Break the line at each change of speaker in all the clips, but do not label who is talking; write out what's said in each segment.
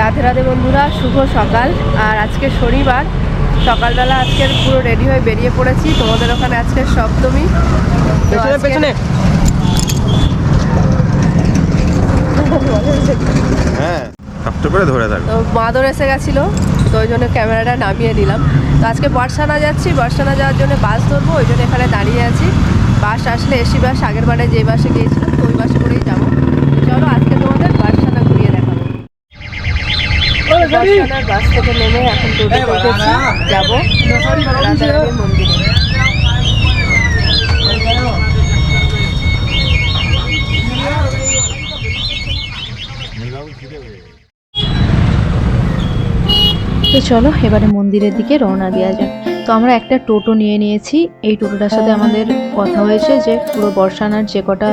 রাধে রাধে বন্ধুরা শুভ সকাল। আর আজকে শনিবার সকালবেলা আজকের পুরো রেডি হয়ে বেরিয়ে পড়েছি। তোমাদের ওখানে আজকে সপ্তমী।
পেছনে হ্যাঁ করে ধরে থাক।
তো মাদর এসে গেছিল তো ওই জন্য ক্যামেরাটা নামিয়ে নিলাম তো আজকে বর্ষানা যাচ্ছি বর্ষানা যাওয়ার জন্য বাস ধরবো ওই জন্য এখানে দাঁড়িয়ে আছি। বাস আসলে এসি বাস আগের বারে যে বাসে গিয়েছিলাম তো ওই বাসে করেই যাব। বার্সানার বাস থেকে নেমে এখন টোটো উঠেছি যাব রাজারানীর মন্দিরে।
তো চলো এবারে মন্দিরের দিকে রওনা দেওয়া যাক। তো আমরা একটা টোটো নিয়ে নিয়েছি। এই টোটোটার সাথে আমাদের কথা হয়েছে যে, পুরো বর্ষানার যে কটা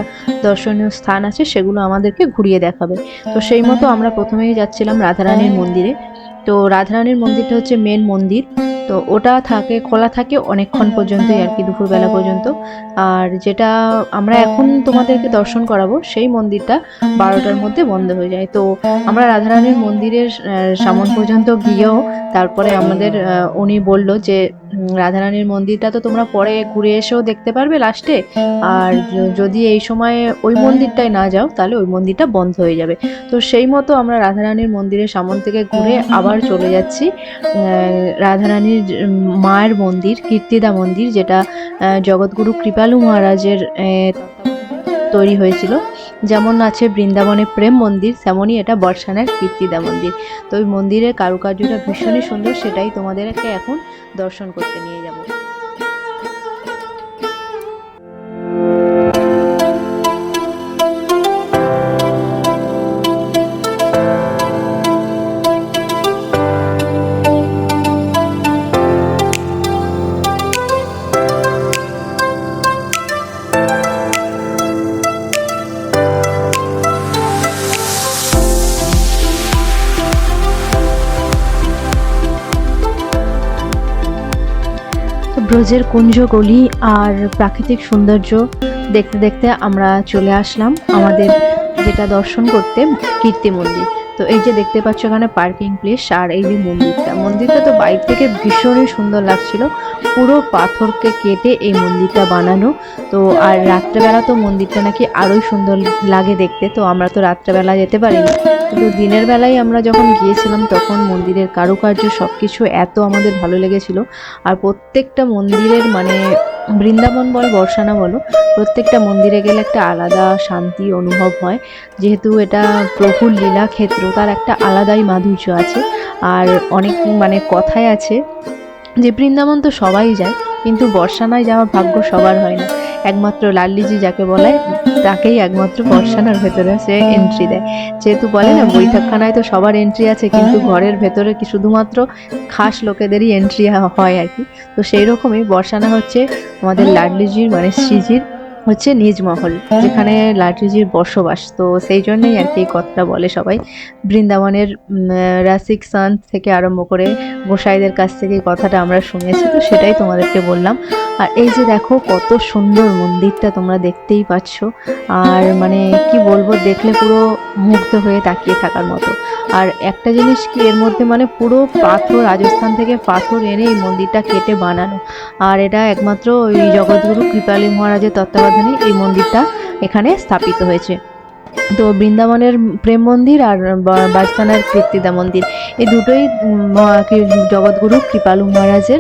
দর্শনীয় স্থান আছে, সেগুলো আমাদেরকে ঘুরিয়ে দেখাবে। তো সেই মতো আমরা প্রথমেই যাচ্ছিলাম রাধারানীর মন্দিরে। তো রাধারানীর মন্দিরটা হচ্ছে মেন মন্দির। তো ওটা থাকে, খোলা থাকে অনেকক্ষণ পর্যন্তই আর কি, দুপুরবেলা পর্যন্ত। আর যেটা আমরা এখন তোমাদেরকে দর্শন করাবো, সেই মন্দিরটা বারোটার মধ্যে বন্ধ হয়ে যায়। তো আমরা রাধারানীর মন্দিরের সামন পর্যন্ত গিয়েও তারপরে আমাদের উনি বলল যে রাধারানীর মন্দিরটা তো তোমরা পরে ঘুরে এসেও দেখতে পারবে লাস্টে আর যদি এই সময়ে ওই মন্দিরটায় না যাও, তাহলে ওই মন্দিরটা বন্ধ হয়ে যাবে। তো সেই মতো আমরা রাধারানীর মন্দিরের সামন থেকে ঘুরে আবার চলে যাচ্ছি। রাধারানীর মায়ের মন্দির, কীর্তিদা মন্দির, যেটা জগৎগুরু কৃপালু মহারাজের তৈরি হয়েছিল। যেমন আছে বৃন্দাবনে প্রেম মন্দির তেমনই এটা বর্ষানের কীর্তিদা মন্দির। তো ওই মন্দিরের কারুকার্যটা ভীষণই সুন্দর, সেটাই তোমাদেরকে এখন দর্শন করতে নিয়ে যাব। ব্রজের কুঞ্জ গলি আর প্রাকৃতিক সৌন্দর্য দেখতে দেখতে আমরা চলে আসলাম আমাদের যেটা দর্শন করতে কীর্তি মন্দির তো এই যে দেখতে পাচ্ছ এখানে পার্কিং প্লেস আর এই যে মন্দিরটা। মন্দিরটা তো বাইরে থেকে ভীষণই সুন্দর লাগছিল। পুরো পাথরকে কেটে এই মন্দিরটা বানানো। তো আর রাত্রেবেলা তো মন্দিরটা নাকি আরোই সুন্দর লাগে দেখতে। তো আমরা তো রাত্রেবেলা যেতে পারিনি। কিন্তু দিনের বেলায় আমরা যখন গিয়েছিলাম, তখন মন্দিরের কারুকার্য সব কিছু এত আমাদের ভালো লেগেছিল। আর প্রত্যেকটা মন্দিরের মানে বৃন্দাবন বল, বর্ষানা বলো, প্রত্যেকটা মন্দিরে গেলে একটা আলাদা শান্তি অনুভব হয়। যেহেতু এটা প্রভুর লীলা ক্ষেত্র, তার একটা আলাদাই মাধুর্য আছে। আর অনেক মানে কথায় আছে যে, বৃন্দাবন তো সবাই যায়, কিন্তু বর্ষানায় যাওয়ার ভাগ্য সবার হয় না। একমাত্র লাল্লিজি যাকে বলে, তাকেই একমাত্র বর্ষানার ভেতরে সে এন্ট্রি দেয়। যেহেতু বলে না, বৈঠকখানায় তো সবার এন্ট্রি আছে, কিন্তু ঘরের ভেতরে কি শুধুমাত্র খাস লোকেদেরই এন্ট্রি হয় আর কি? তো সেই রকমই বর্ষানা হচ্ছে আমাদের লাডলিজির মানে শ্রীজির, হচ্ছে নিজ মহল, যেখানে লাডলিজির বসবাস। তো সেই জন্যই আর কি এই কথাটা বলে সবাই। বৃন্দাবনের রাসিক সান থেকে আরম্ভ করে গোসাইদের কাছ থেকে কথাটা আমরা শুনেছি, তো সেটাই তোমাদেরকে বললাম। আর এই যে দেখো কত সুন্দর মন্দিরটা তোমরা দেখতেই পাচ্ছ। আর মানে কি বলব, দেখলে পুরো মুগ্ধ হয়ে তাকিয়ে থাকার মতো। আর একটা জিনিস কি, এর মধ্যে মানে পুরো পাথর, রাজস্থান থেকে পাথর এনে এই মন্দিরটা কেটে বানানো। আর এটা একমাত্র ওই জগৎগুরু কৃপালী মহারাজের তত্ত্বাবধানে এই মন্দিরটা এখানে স্থাপিত হয়েছে। তো বৃন্দাবনের প্রেম মন্দির আর বা- বাজস্থানের কীর্তিদা মন্দির। এই দুটোই জগৎগুরু কৃপালু মহারাজের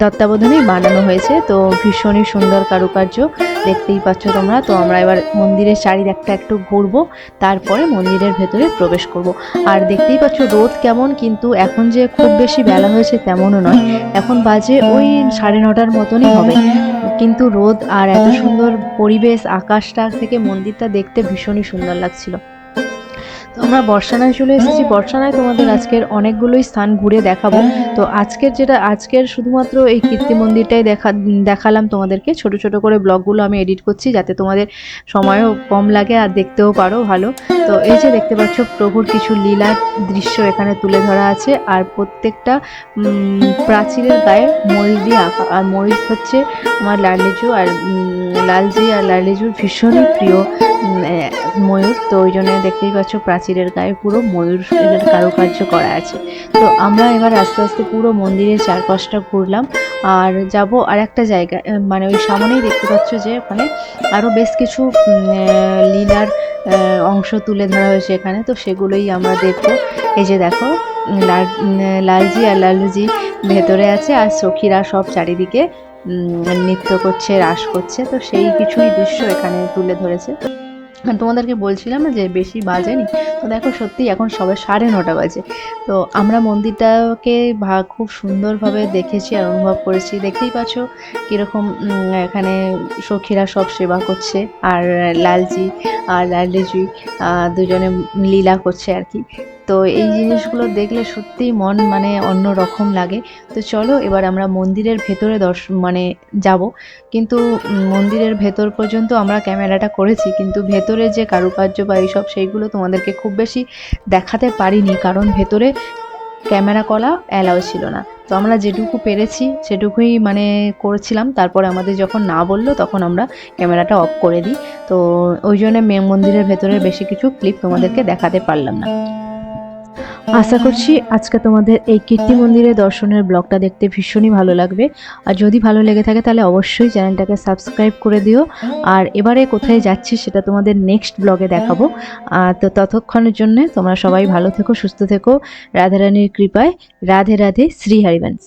তত্ত্বাবধানেই বানানো হয়েছে। তো ভীষণই সুন্দর কারুকার্য। দেখতেই পাচ্ছ তোমরা। তো আমরা এবার মন্দিরের চারিদিকটা একটু ঘুরবো। তারপরে মন্দিরের ভেতরে প্রবেশ করব। আর দেখতেই পাচ্ছ রোদ কেমন, কিন্তু এখন যে খুব বেশি বেলা হয়েছে তেমনও নয়। এখন বাজে ওই সাড়ে নটার মতনই হবে। কিন্তু রোদ আর এত সুন্দর পরিবেশ, আকাশটা থেকে মন্দিরটা দেখতে ভীষণই সুন্দর লাগছিল। তো আমরা বর্ষানায় চলে এসেছি। বর্ষানায় তোমাদের আজকের অনেকগুলোই স্থান ঘুরে দেখাবো। তো আজকের যেটা, আজকের শুধুমাত্র এই কীর্তি মন্দিরটাই দেখা, দেখালাম তোমাদেরকে। ছোট ছোট করে ব্লগগুলো আমি এডিট করছি যাতে তোমাদের সময়ও কম লাগে আর দেখতেও পারো ভালো। তো এই যে দেখতে পাচ্ছ, প্রভুর কিছু লীলা দৃশ্য এখানে তুলে ধরা আছে। আর প্রত্যেকটা প্রাচীরের গায়ে ময়ূর দিয়ে আঁকা, আর ময়ূর হচ্ছে আমার লালিজু আর লালজি আর লালিজুর ভীষণই প্রিয় ময়ূর। তো ওই জন্য দেখতেই পাচ্ছ প্রাচীর প্রাচীরের গায়ে পুরো ময়ূর ময়ূরের কারুকার্য করা আছে। তো আমরা এবার আস্তে আস্তে পুরো মন্দিরের চারপাশটা ঘুরলাম আর যাব আর একটা জায়গা মানে ওই সামনেই দেখতে পাচ্ছ যে ওখানে আরও বেশ কিছু লীলার অংশ তুলে ধরা হয়েছে এখানে। তো সেগুলোই আমরা দেখব। এই যে দেখো লাল লালজি আর লালুজি ভেতরে আছে আর সখীরা সব চারিদিকে নৃত্য করছে, রাস করছে। তো সেই কিছুই দৃশ্য এখানে তুলে ধরেছে। আর তোমাদেরকে বলছিলাম না যে বেশি বাজেনি? তো দেখো সত্যি এখন সবাই সাড়ে নটা বাজে। তো আমরা মন্দিরটাকে ভা, খুব সুন্দরভাবে দেখেছি আর অনুভব করেছি। দেখতেই পাচ্ছ কীরকম এখানে সখীরা সব সেবা করছে আর লালজি আর লালজি দুজনে লীলা করছে আর কি। তো এই জিনিসগুলো দেখলে সত্যিই মন মানে অন্য রকম লাগে। তো চলো এবার আমরা মন্দিরের ভেতরে দর্শন মানে যাব। কিন্তু মন্দিরের ভেতর পর্যন্ত আমরা ক্যামেরাটা করেছি, কিন্তু ভেতরে যে কারুকার্য বা এইসব সেইগুলো তোমাদেরকে খুব বেশি দেখাতে পারিনি, কারণ ভেতরে ক্যামেরা করা অ্যালাউ ছিল না। তো আমরা যেটুকু পেরেছি সেটুকুই মানে করেছিলাম। তারপরে আমাদের যখন না বলল তখন আমরা ক্যামেরাটা অফ করে দিই। তো ওই জন্য মেন মন্দিরের ভেতরে বেশি কিছু ক্লিপ তোমাদেরকে দেখাতে পারলাম না। আশা করছি আজকে তোমাদের এই কীর্তি মন্দিরে দর্শনের ব্লগটা দেখতে ভীষণই ভালো লাগবে। আর যদি ভালো লেগে থাকে তাহলে অবশ্যই চ্যানেলটাকে সাবস্ক্রাইব করে দিও। আর এবারে কোথায় যাচ্ছি সেটা তোমাদের নেক্সট ব্লগে দেখাবো। তো ততক্ষণের জন্য তোমরা সবাই ভালো থেকো, সুস্থ থেকো। রাধারানীর কৃপায়। রাধে রাধে, শ্রী হরিবংশ।